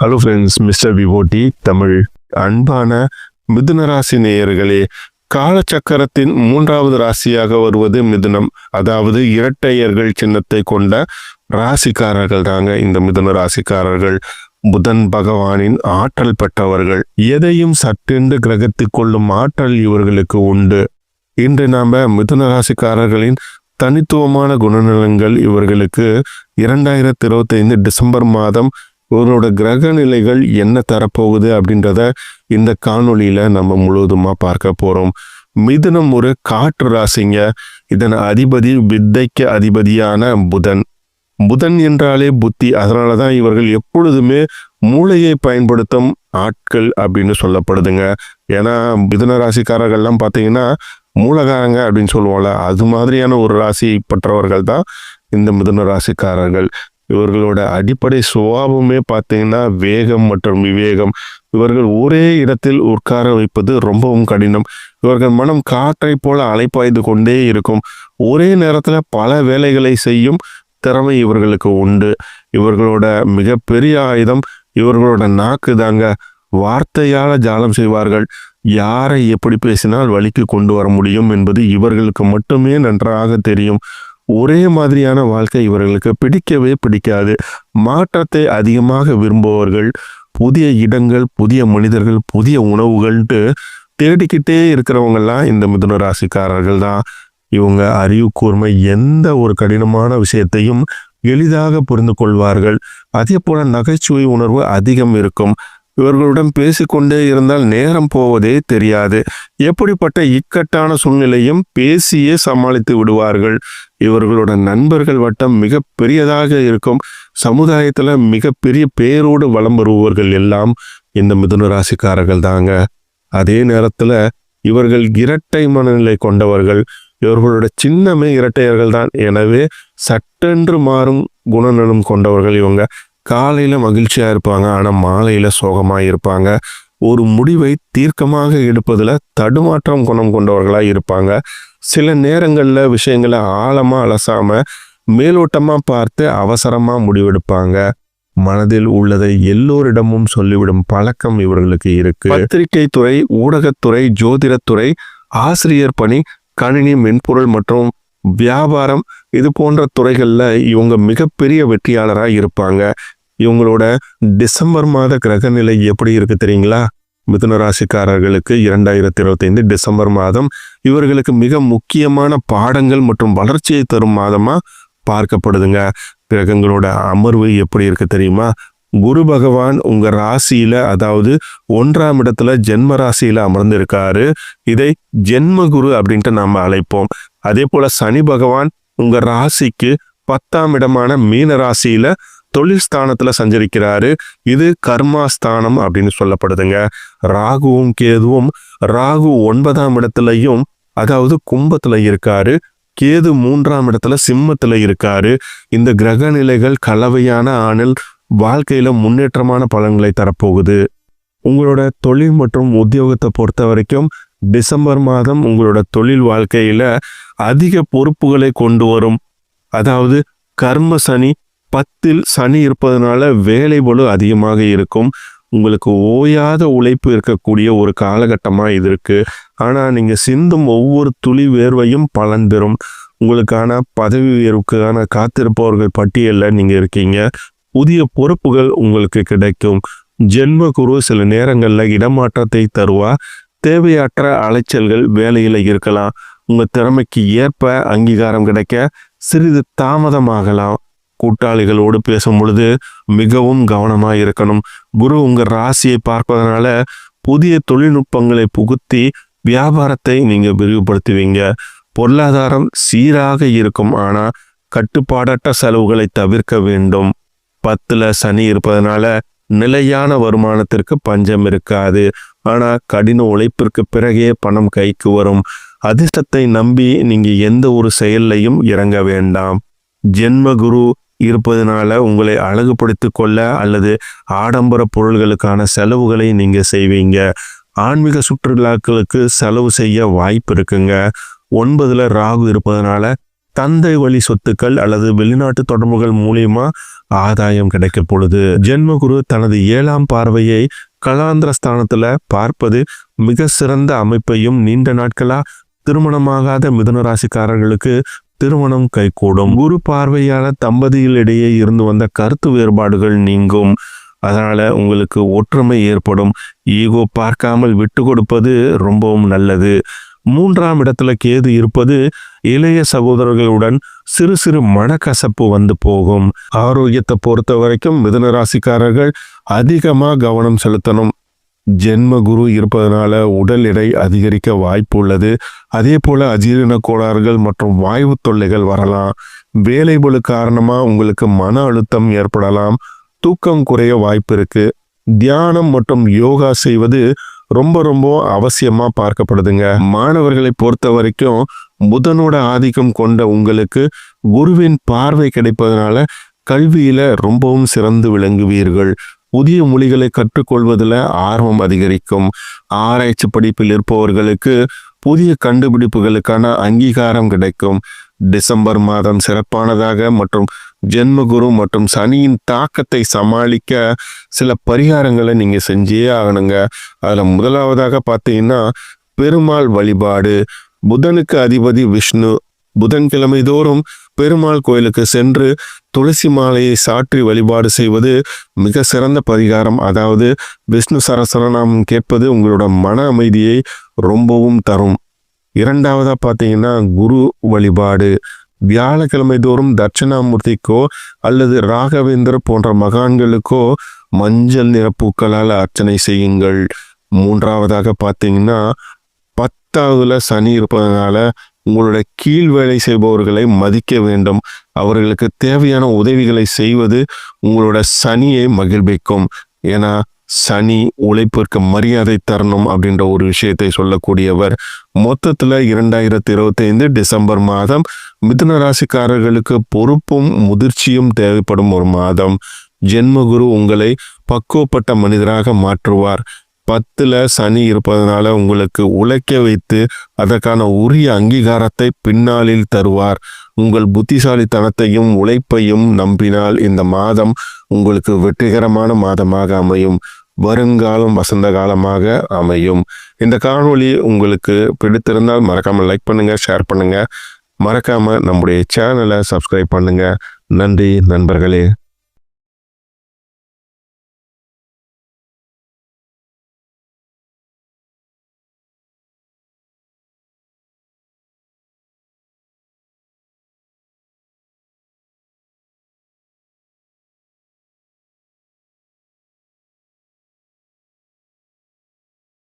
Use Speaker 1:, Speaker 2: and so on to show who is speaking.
Speaker 1: Hello friends mister விவோட்டி தமிழ் அன்பான மிதுன ராசி நேயர்களே காலச்சக்கரத்தின் மூன்றாவது ராசியாக வருவது மிதுனம். அதாவது இரட்டையர்கள் சின்னத்தை கொண்ட ராசிக்காரர்கள் தாங்க இந்த மிதுன ராசிக்காரர்கள். புதன் பகவானின் ஆற்றல் பெற்றவர்கள். எதையும் சட்டென்று கிரகத்துக் கொள்ளும் ஆற்றல் இவர்களுக்கு உண்டு. இன்று நாம மிதுன ராசிக்காரர்களின் தனித்துவமான குணநலங்கள் இவர்களுக்கு இரண்டாயிரத்தி இருபத்தைந்து டிசம்பர் மாதம் இவரோட கிரக நிலைகள் என்ன தரப்போகுது அப்படின்றத இந்த காணொளியில நம்ம முழுவதுமா பார்க்க போறோம். மிதுனம் ஒரு காற்று ராசிங்க. இதன் அதிபதி வித்தைக்கு அதிபதியான புதன். புதன் என்றாலே புத்தி. அதனால தான் இவர்கள் எப்பொழுதுமே மூளையை பயன்படுத்தும் ஆட்கள் அப்படின்னு சொல்லப்படுதுங்க. ஏன்னா மிதுன ராசிக்காரர்கள்லாம் பார்த்தீங்கன்னா மூலகாரங்க அப்படின்னு சொல்லுவோம்ல. அது மாதிரியான ஒரு ராசி பெற்றவர்கள் தான் இந்த மிதுன ராசிக்காரர்கள். இவர்களோட அடிப்படை சுபாவமே பார்த்தீங்கன்னா வேகம் மற்றும் விவேகம். இவர்கள் ஒரே இடத்தில் உட்கார வைப்பது ரொம்பவும் கடினம். இவர்கள் மனம் காற்றை போல அலைப்பாய்ந்து கொண்டே இருக்கும். ஒரே நேரத்தில் பல வேலைகளை செய்யும் திறமை இவர்களுக்கு உண்டு. இவர்களோட மிகப்பெரிய ஆயுதம் இவர்களோட நாக்கு தாங்க. வார்த்தையால் ஜாலம் செய்வார்கள். யாரை எப்படி பேசினால் வழிக்கு கொண்டு வர முடியும் என்பது இவர்களுக்கு மட்டுமே நன்றாக தெரியும். ஒரே மாதிரியான வாழ்க்கை இவர்களுக்கு பிடிக்கவே பிடிக்காது. மாற்றத்தை அதிகமாக விரும்புபவர்கள் புதிய இடங்கள் புதிய மனிதர்கள் புதிய உணவுகள்ட்டு தேடிக்கிட்டே இருக்கிறவங்கெல்லாம் இந்த மிதுன ராசிக்காரர்கள் தான். இவங்க அறிவு கூர்மை எந்த ஒரு கடினமான விஷயத்தையும் எளிதாக புரிந்து கொள்வார்கள். அதே போல நகைச்சுவை உணர்வு அதிகம் இருக்கும். இவர்களுடன் பேசிக்கொண்டே இருந்தால் நேரம் போவதே தெரியாது. எப்படிப்பட்ட இக்கட்டான சூழ்நிலையும் பேசியே சமாளித்து விடுவார்கள். இவர்களோட நண்பர்கள் வட்டம் மிக பெரியதாக இருக்கும். சமுதாயத்தில் மிக பெரிய பேரோடு வலம் வருபவர்கள் எல்லாம் இந்த மிதுன ராசிக்காரர்கள் தாங்க. அதே நேரத்தில் இவர்கள் இரட்டை மனநிலை கொண்டவர்கள். இவர்களோட சின்னமே இரட்டையர்கள் தான். எனவே சட்டென்று மாறும் குணநலம் கொண்டவர்கள் இவங்க. காலையில் மகிழ்ச்சியா இருப்பாங்க ஆனால் மாலையில சோகமா இருப்பாங்க. ஒரு முடிவை தீர்க்கமாக எடுப்பதுல தடுமாற்றம் குணம் கொண்டவர்களா இருப்பாங்க. சில நேரங்களில் விஷயங்களை ஆழமா அலசாம மேலோட்டமா பார்த்து அவசரமா முடிவெடுப்பாங்க. மனதில் உள்ளதை எல்லோரிடமும் சொல்லிவிடும் பழக்கம் இவர்களுக்கு இருக்கு. பத்திரிகை துறை ஊடகத்துறை ஜோதிடத்துறை ஆசிரியர் பணி கணினி மென்பொருள் மற்றும் வியாபாரம் இது போன்ற துறைகளில் இவங்க மிகப்பெரிய வெற்றியாளராக இருப்பாங்க. இவங்களோட டிசம்பர் மாத கிரக நிலை எப்படி இருக்கு தெரியுங்களா? மிதுன ராசிக்காரர்களுக்கு இரண்டாயிரத்தி இருபத்தைந்து டிசம்பர் மாதம் இவர்களுக்கு மிக முக்கியமான பாடங்கள் மற்றும் வளர்ச்சியை தரும் மாதமா பார்க்கப்படுதுங்க. கிரகங்களோட அமர்வு எப்படி இருக்கு தெரியுமா? குரு பகவான் உங்க ராசியில அதாவது ஒன்றாம் இடத்துல ஜென்ம ராசியில அமர்ந்திருக்காரு. இதை ஜென்ம குரு அப்படின்ட்டு நாம அழைப்போம். அதே போல சனி பகவான் உங்க ராசிக்கு பத்தாம் இடமான மீன ராசியில தொழில் ஸ்தானத்துல சஞ்சரிக்கிறாரு. இது கர்மாஸ்தானம் அப்படின்னு சொல்லப்படுதுங்க. ராகுவும் கேதுவும் ராகு ஒன்பதாம் இடத்துலயும் அதாவது கும்பத்துல இருக்காரு. கேது மூன்றாம் இடத்துல சிம்மத்துல இருக்காரு. இந்த கிரக நிலைகள் கலவையான ஆணில் வாழ்க்கையில முன்னேற்றமான பலன்களை தரப்போகுது. உங்களோட தொழில் மற்றும் உத்தியோகத்தை பொறுத்த வரைக்கும் டிசம்பர் மாதம் உங்களோட தொழில் வாழ்க்கையில அதிக பொறுப்புகளை கொண்டு வரும். அதாவது கர்ம சனி பத்தில் சனி இருப்பதனால வேலை பளு அதிகமாக இருக்கும். உங்களுக்கு ஓயாத உழைப்பு இருக்கக்கூடிய ஒரு காலகட்டமாக இது இருக்குது ஆனால் நீங்கள் சிந்தும் ஒவ்வொரு துளி வேர்வையும் பலன் பெறும். உங்களுக்கான பதவி உயர்வுக்கான காத்திருப்பவர்கள் பட்டியலில் நீங்கள் இருக்கீங்க. புதிய பொறுப்புகள் உங்களுக்கு கிடைக்கும். ஜென்ம குரு சில நேரங்களில் இடமாற்றத்தை தருவா. தேவையற்ற அலைச்சல்கள் வேலையில் இருக்கலாம். உங்கள் திறமைக்கு ஏற்ப அங்கீகாரம் கிடைக்க சிறிது தாமதமாகலாம். கூட்டாளிகளோடு பேசும் பொழுது மிகவும் கவனமாக இருக்கணும். குரு உங்கள் ராசியை பார்ப்பதனால புதிய தொழில்நுட்பங்களை புகுத்தி வியாபாரத்தை நீங்கள் விரிவுபடுத்துவீங்க. பொருளாதாரம் சீராக இருக்கும் ஆனால் கட்டுப்பாடற்ற செலவுகளை தவிர்க்க வேண்டும். பத்தில் சனி இருப்பதனால நிலையான வருமானத்திற்கு பஞ்சம் இருக்காது. ஆனால் கடின உழைப்பிற்கு பிறகே பணம் கைக்கு வரும். அதிர்ஷ்டத்தை நம்பி நீங்கள் எந்த ஒரு செயல்லையும் இறங்க வேண்டாம். ஜென்ம குரு இருப்பதனால உங்களை அழகுபடுத்தி கொள்ள அல்லது ஆடம்பர பொருள்களுக்கான செலவுகளை நீங்க செய்வீங்க. ஆன்மீக சுற்றுலாக்களுக்கு செலவு செய்ய வாய்ப்பு இருக்குங்க. ஒன்பதுல ராகு இருப்பதனால தந்தை வழி சொத்துக்கள் அல்லது வெளிநாட்டு தொடர்புகள் மூலியமா ஆதாயம் கிடைக்க பொழுது ஜென்மகுரு தனது ஏழாம் பார்வையை கலாந்திர ஸ்தானத்துல பார்ப்பது மிக சிறந்த அமைப்பையும் நீண்ட நாட்களா திருமணமாகாத மிதுன ராசிக்காரர்களுக்கு திருமணம் கைகூடும். குரு பார்வையான தம்பதிகளிடையே இருந்து வந்த கருத்து வேறுபாடுகள் நீங்கும். அதனால உங்களுக்கு ஒற்றுமை ஏற்படும். ஈகோ பார்க்காமல் விட்டு கொடுப்பது ரொம்பவும் நல்லது. மூன்றாம் இடத்துல கேது இருப்பது இளைய சகோதரர்களுடன் சிறு சிறு மனக்கசப்பு வந்து போகும். ஆரோக்கியத்தை பொறுத்த வரைக்கும் மிதன ராசிக்காரர்கள் அதிகமாக கவனம் செலுத்தணும். ஜென்ம குரு இருப்பதனால உடல் எடை அதிகரிக்க வாய்ப்பு உள்ளது அதே போல அஜீரண கோளாறுகள் மற்றும் வாய்வு தொல்லைகள் வரலாம். வேலைபளு காரணமா உங்களுக்கு மன அழுத்தம் ஏற்படலாம். தூக்கம் குறைய வாய்ப்பு இருக்கு. தியானம் மற்றும் யோகா செய்வது ரொம்ப ரொம்ப அவசியமா பார்க்கப்படுதுங்க. மாணவர்களை பொறுத்த வரைக்கும் புதனோட ஆதிக்கம் கொண்ட உங்களுக்கு குருவின் பார்வை கிடைப்பதனால கல்வியில ரொம்பவும் சிறந்து விளங்குவீர்கள். புதிய மொழிகளை கற்றுக்கொள்வதில் ஆர்வம் அதிகரிக்கும். ஆராய்ச்சி படிப்பில் இருப்பவர்களுக்கு புதிய கண்டுபிடிப்புகளுக்கான அங்கீகாரம் கிடைக்கும். டிசம்பர் மாதம் சிறப்பானதாக மற்றும் ஜென்மகுரு மற்றும் சனியின் தாக்கத்தை சமாளிக்க சில பரிகாரங்களை நீங்க செஞ்சே ஆகணுங்க. அதுல முதலாவதாக பார்த்தீங்கன்னா பெருமாள் வழிபாடு. புதனுக்கு அதிபதி விஷ்ணு. புதன்கிழமை தோறும் பெருமாள் கோயிலுக்கு சென்று துளசி மாலையை சாற்றி வழிபாடு செய்வது மிக சிறந்த பரிகாரம். அதாவது விஷ்ணு சரசரநாமம் கேட்பது உங்களோட மன அமைதியை ரொம்பவும் தரும். இரண்டாவதாக பார்த்தீங்கன்னா குரு வழிபாடு. வியாழக்கிழமை தோறும் தட்சிணாமூர்த்திக்கோ அல்லது ராகவேந்தர் போன்ற மகான்களுக்கோ மஞ்சள் நிற பூக்களால் அர்ச்சனை செய்யுங்கள். மூன்றாவதாக பார்த்தீங்கன்னா பத்தாவதுல சனி இருப்பதனால உங்களுடைய கீழ் வேலை செய்பவர்களை மதிக்க வேண்டும். அவர்களுக்கு தேவையான உதவிகளை செய்வது உங்களோட சனியை மகிழ்விக்கும். ஏன்னா சனி உழைப்பிற்கு மரியாதை தரணும் அப்படின்ற ஒரு விஷயத்தை சொல்லக்கூடியவர். மொத்தத்தில் இரண்டாயிரத்தி இருபத்தி ஐந்து டிசம்பர் மாதம் மிதுன ராசிக்காரர்களுக்கு பொறுப்பும் முதிர்ச்சியும் தேவைப்படும் ஒரு மாதம். ஜென்மகுரு உங்களை பக்குவப்பட்ட மனிதராக மாற்றுவார். பத்துல சனி இருப்பதனால உங்களுக்கு உழைக்க வைத்து அதற்கான உரிய அங்கீகாரத்தை பின்னாளில் தருவார். உங்கள் புத்திசாலித்தனத்தையும் உழைப்பையும் நம்பினால் இந்த மாதம் உங்களுக்கு வெற்றிகரமான மாதமாக அமையும். வருங்காலம் வசந்த காலமாக அமையும். இந்த காணொளி உங்களுக்கு பிடித்திருந்தால் மறக்காமல் லைக் பண்ணுங்க ஷேர் பண்ணுங்க. மறக்காமல் நம்முடைய சேனலை சப்ஸ்கிரைப் பண்ணுங்க. நன்றி நண்பர்களே.